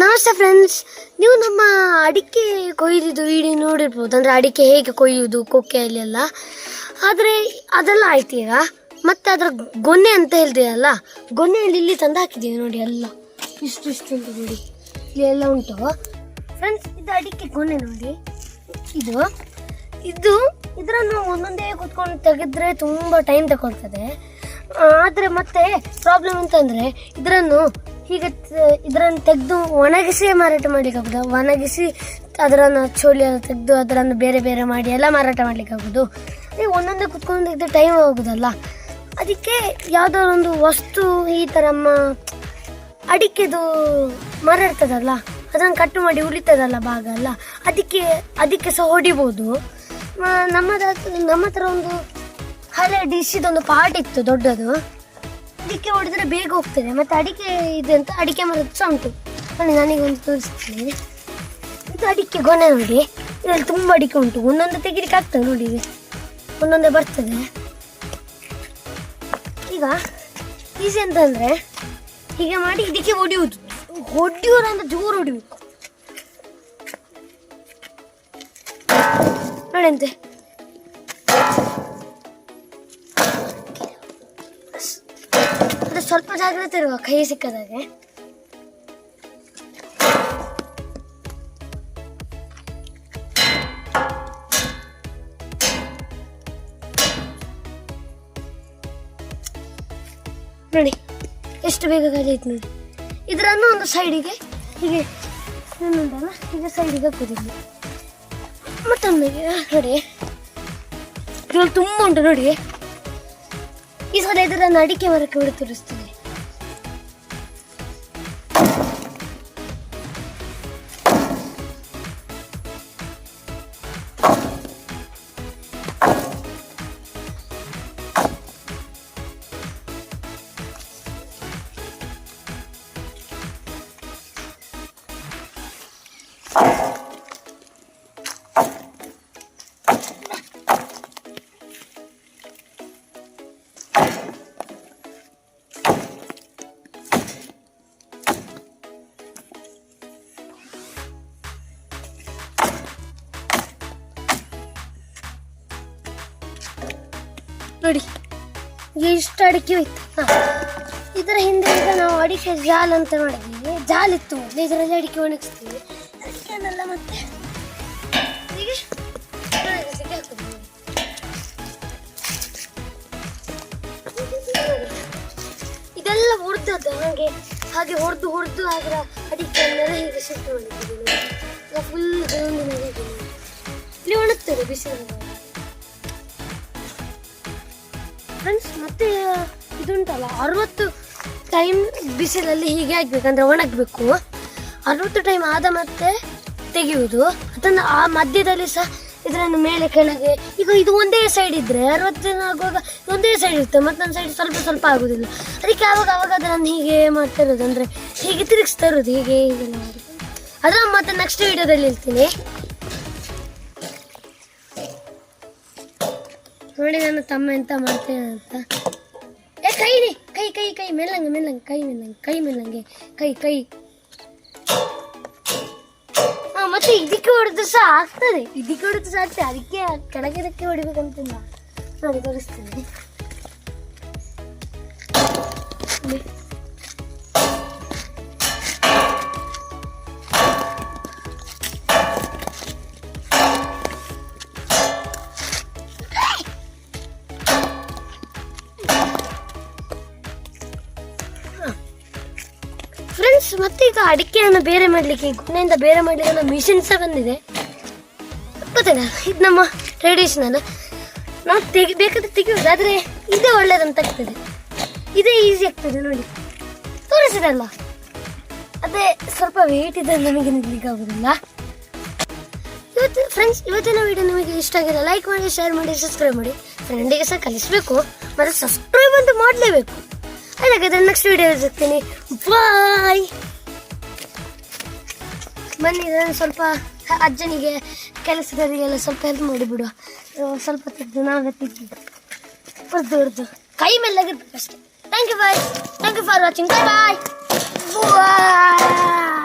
ನಮಸ್ತೆ ಫ್ರೆಂಡ್ಸ್ ನೀವು ನಮ್ಮ ಅಡಿಕೆ ಕೊಯ್ದಿದ್ದು ವಿಡಿಯೋ ನೋಡಿರ್ಬೋದು. ಅಂದರೆ ಅಡಿಕೆ ಹೇಗೆ ಕೊಯ್ಯುವುದು ಕೊಕ್ಕೆಯಲ್ಲಿ ಎಲ್ಲ. ಆದರೆ ಅದೆಲ್ಲ ಆಯ್ತೀಗ ಮತ್ತು ಅದರ ಗೊನೆ ಅಂತ ಹೇಳ್ತೀರಲ್ಲ? ಗೊನೆಯಲ್ಲಿ ಇಲ್ಲಿ ತಂದು ಹಾಕಿದ್ದೀವಿ ನೋಡಿ ಎಲ್ಲ. ಇಷ್ಟು ಇಷ್ಟು ಉಂಟು ನೋಡಿ. ಇಲ್ಲಿ ಎಲ್ಲ ಉಂಟು. ಫ್ರೆಂಡ್ಸ್ ಇದು ಅಡಿಕೆ ಗೊನೆ ನೋಡಿ. ಇದು ಇದು ಇದರನ್ನು ಒಂದೊಂದೇ ಕೂತ್ಕೊಂಡು ತೆಗೆದ್ರೆ ತುಂಬ ಟೈಮ್ ತಗೊಳ್ತದೆ. ಆದರೆ ಮತ್ತೆ ಪ್ರಾಬ್ಲಮ್ ಅಂತಂದರೆ ಇದರನ್ನು ತ- ಇದರನ್ನು ತೆಗೆದು ಒಣಗಿಸಿ ಮಾರಾಟ ಮಾಡ್ಲಿಕ್ಕೆ ಆಗುದು. ಒಣಗಿಸಿ ಅದರನ್ನು ಚೋಳಿ ತೆಗೆದು ಅದರನ್ನು ಬೇರೆ ಬೇರೆ ಮಾಡಿ ಎಲ್ಲ ಮಾರಾಟ ಮಾಡ್ಲಿಕ್ಕೆ ಆಗೋದು. ಈ ಒಂದೊಂದೇ ಕುತ್ಕೊಂಡು ಇದ್ದ ಟೈಮ್ ಹೋಗುದಲ್ಲ. ಅದಕ್ಕೆ ಯಾವುದಾದ್ರು ಒಂದು ವಸ್ತು ಈ ಥರ ಅಡಿಕೆದು ಮರ ಇರ್ತದಲ್ಲ, ಅದನ್ನು ಕಟ್ಟು ಮಾಡಿ ಉಳಿತದಲ್ಲ ಭಾಗ ಅಲ್ಲ, ಅದಕ್ಕೆ ಅದಕ್ಕೆ ಸಹ ಹೊಡಿಬೋದು. ನಮ್ಮದ ನಮ್ಮ ಹತ್ರ ಒಂದು ಹಳೆ ಡಿಶಿದೊಂದು ಪಾಟ್ ಇತ್ತು ದೊಡ್ಡದು. ಅದಕ್ಕೆ ಹೊಡೆದ್ರೆ ಬೇಗ ಹೋಗ್ತದೆ. ಮತ್ತೆ ಅಡಿಕೆ ಇದೆ ಅಂತ ಅಡಿಕೆ ಮರದ ಸಹ ಉಂಟು ನನಗೊಂದು ತೋರಿಸ್ತೀನಿ. ಇದು ಅಡಿಕೆ ಗೊನೆ ನೋಡಿ. ಇದರಲ್ಲಿ ತುಂಬ ಅಡಿಕೆ ಉಂಟು. ಒಂದೊಂದು ತೆಗಿಲಿಕ್ಕೆ ಆಗ್ತದೆ ನೋಡಿ. ಒಂದೊಂದೇ ಬರ್ತದೆ. ಈಗ ಈಸಿ ಅಂತಂದ್ರೆ ಹೀಗೆ ಮಾಡಿ ಇದಕ್ಕೆ ಹೊಡೆಯುವುದು ಹೊಡೆಯೋರು ಅಂತ ಜೋರು ಹೊಡಿಬೇಕು ನೋಡಂತೆ. ಸ್ವಲ್ಪ ಜಾಗ್ರತೆ ಇರುವ ಕೈ ಸಿಕ್ಕದಾಗೆ. ನೋಡಿ, ಎಷ್ಟು ಬೇಗ ಕಲಿಯಿತು ನೋಡಿ. ಇದರನ್ನು ಒಂದು ಸೈಡಿಗೆ ಹೀಗೆ ಇನ್ನೊಂದಲ್ಲ, ಹೀಗೆ ಸೈಡಿಗೆ ಹಾಕೋದಿಲ್ಲ ಮತ್ತೊಂದಿಗೆ ನೋಡಿ ತುಂಬ ಉಂಟು ನೋಡಿ. ಈ ಸಲ ಇದರನ್ನು ಅಡಿಕೆ ಮರಕ್ಕೆ ಬಿಡು ನೋಡಿ ಇಷ್ಟು ಅಡಿಕೆ ಹೋಯ್ತು. ಇದರ ಹಿಂದೆ ಈಗ ನಾವು ಅಡಿಕೆ ಜಾಲ್ ಅಂತ ನೋಡಿದ್ವಿ. ಜಾಲ್ ಇತ್ತು. ಮೊದಲು ಇದರಲ್ಲಿ ಅಡಿಕೆ ಒಣಗಿಸ್ತೀವಿ. ಅಡಿಕೆನೆಲ್ಲ ಮತ್ತೆ. ಹೀಗೆ ಇದೆಲ್ಲ ಹೊಡೆದದ್ದು ಹಾಗೆ ಹಾಗೆ ಹೊಡೆದು ಹೊಡೆದು ಅದರ ಅಡಿಕೆಯನ್ನೆಲ್ಲ ಹೀಗೆ ಶಿಫ್ಟ್ ಮಾಡಿದ್ದೀವಿ ಫುಲ್ ಇಲ್ಲಿ ಒಣಗ್ತದೆ ಬಿಸಿಲು ಫ್ರೆಂಡ್ಸ್ ಮತ್ತೆ ಇದುಂಟಲ್ಲ, ಅರವತ್ತು ಟೈಮ್ ಬಿಸಿಲಲ್ಲಿ ಹೀಗೆ ಆಗ್ಬೇಕಂದ್ರೆ ಒಣಗಬೇಕು. ಅರವತ್ತು ಟೈಮ್ ಆದ ಮತ್ತೆ ತೆಗೆಯುವುದು. ಅದನ್ನು ಆ ಮಧ್ಯದಲ್ಲಿ ಸಹ ಇದರನ್ನು ಮೇಲೆ ಕೆಳಗೆ, ಈಗ ಇದು ಒಂದೇ ಸೈಡ್ ಇದ್ರೆ ಅರವತ್ತು ದಿನ ಆಗುವಾಗ ಒಂದೇ ಸೈಡ್ ಇರುತ್ತೆ ಮತ್ತೊಂದು ಸೈಡ್ ಸ್ವಲ್ಪ ಸ್ವಲ್ಪ ಆಗುದಿಲ್ಲ. ಅದಕ್ಕೆ ಆವಾಗ ಅವಾಗ ಅದನ್ನು ಹೀಗೆ ಮಾಡ್ತಾ ಇರೋದು, ಅಂದರೆ ಹೀಗೆ ತಿರುಗಿಸ್ತಾ ಇರೋದು, ಹೀಗೆ ಹೀಗೆ ಮಾಡಿ ಅದನ್ನು ಮತ್ತೆ ನೆಕ್ಸ್ಟ್ ವಿಡಿಯೋದಲ್ಲಿ ಹೇಳ್ತೀನಿ. ನೋಡಿ ನನ್ನ ತಮ್ಮ ಎಂತ ಮಾಡ್ತೇನೆ ಅಂತ. ಏ, ಕೈ ನೀ ಕೈ ಕೈ ಕೈ, ಮೆಲ್ಲಂಗೆ ಮೆಲ್ಲಂಗೆ, ಕೈ ಮೆಲ್ಲಂಗೆ ಕೈ ಮೆಲ್ಲಂಗೆ, ಕೈ ಕೈ. ಹಾ ಮತ್ತೆ ಇದಕ್ಕೆ ಹೊಡೆದು ಸಹ ಆಗ್ತದೆ. ಇದಕ್ಕೆ ಹೊಡೆದು ಸಹ ಆಗ್ತದೆ. ಅದಕ್ಕೆ ಕೆಳಗಿದಕ್ಕೆ ಹೊಡಿಬೇಕಂತಿಲ್ಲ ನೋಡಿ ತೋರಿಸ್ತೀನಿ. ಮತ್ತೆ ಈಗ ಅಡಿಕೆಯನ್ನು ಬೇರೆ ಮಾಡಲಿಕ್ಕೆ ಗುಣೆಯಿಂದ ಬೇರೆ ಮಾಡಲಿಕ್ಕೆ ಮಿಷಿನ್ ಸಹ ಬಂದಿದೆ. ಗೊತ್ತಿಲ್ಲ ಇದು ನಮ್ಮ ಟ್ರೆಡಿಷನಲ್ ನಾವು ತೆಗಿ, ಬೇಕಾದ್ರೆ ತೆಗಿಯೋದು, ಆದರೆ ಇದೇ ಒಳ್ಳೇದಂತ ಆಗ್ತದೆ. ಇದೇ ಈಸಿ ಆಗ್ತದೆ ನೋಡಿ. ತೋರಿಸಿದಲ್ಲ ಅದೇ ಸ್ವಲ್ಪ ವೇಟ್ ಇದೆ ನಮಗೆ ನಿಲ್ಲಿಕ್ಕೆ ಆಗೋದಿಲ್ಲ. ಇವತ್ತು ಫ್ರೆಂಡ್ಸ್ ಇವತ್ತಿನ ವಿಡಿಯೋ ನಿಮಗೆ ಇಷ್ಟ ಆಗಿದೆ ಲೈಕ್ ಮಾಡಿ ಶೇರ್ ಮಾಡಿ ಸಬ್ಸ್ಕ್ರೈಬ್ ಮಾಡಿ. ಫ್ರೆಂಡಿಗೆ ಸಹ ಕಲಿಸಬೇಕು, ಮತ್ತು ಸಬ್ಸ್ಕ್ರೈಬ್ ಅಂತ ಮಾಡಲೇಬೇಕು. ಹಾಗಾದ್ರೆ ನೆಕ್ಸ್ಟ್ ವಿಡಿಯೋ ಇರ್ತೀನಿ ಬಾಯ್ ಬನ್ನಿ ನಾನು ಸ್ವಲ್ಪ ಅಜ್ಜನಿಗೆ, ಕೆಲಸದವರಿಗೆಲ್ಲ ಸ್ವಲ್ಪ ಹೆಲ್ಪ್ ಮಾಡಿಬಿಡುವ ಸ್ವಲ್ಪ ತೆಗೆದು ನಾವು ತೆಗೆದು ಹೊರ್ದು ಹೊರ್ದು ಕೈ ಮೇಲೆ ಅಷ್ಟೇ. Thank you bye thank you for watching bye bye